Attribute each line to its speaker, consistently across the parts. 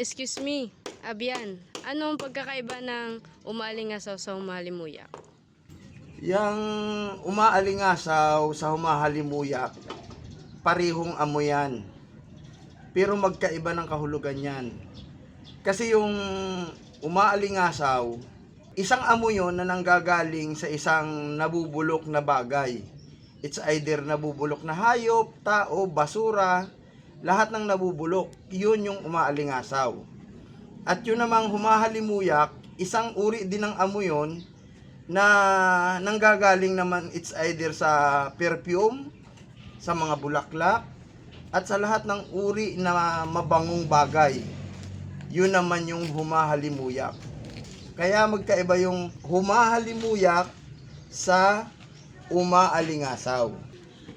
Speaker 1: Excuse me, Abian. Ano ang pagkakaiba ng umalingasaw sa humalimuyak?
Speaker 2: Yang umaalingasaw sa humahalimuyak, parihong amoy yan. Pero magkaiba ng kahulugan yan. Kasi yung umaalingasaw, isang amoy yun na nanggagaling sa isang nabubulok na bagay. It's either nabubulok na hayop, tao, basura, lahat ng nabubulok, yun yung umaalingasaw. At yun namang humahalimuyak, isang uri din ng amoy yun na nanggagaling naman it's either sa perfume, sa mga bulaklak, at sa lahat ng uri na mabangong bagay. Yun naman yung humahalimuyak. Kaya magkaiba yung humahalimuyak sa umaalingasaw.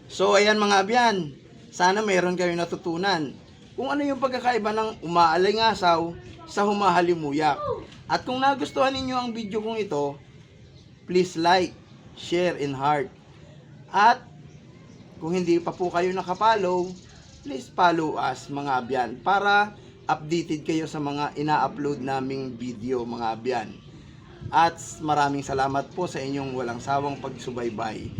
Speaker 2: So ayan mga abyan, sana mayroon kayong natutunan kung ano yung pagkakaiba ng umaalingasaw sa humahalimuyak. At kung nagustuhan ninyo ang video kong ito, please like, share, and heart. At kung hindi pa po kayo nakapollow, please follow us mga abyan para updated kayo sa mga ina-upload naming video mga abyan. At maraming salamat po sa inyong walang sawang pagsubaybay.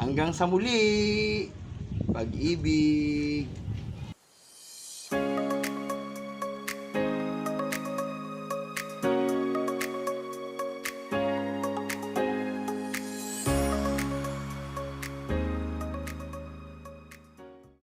Speaker 2: Hanggang sa muli, pag-ibig.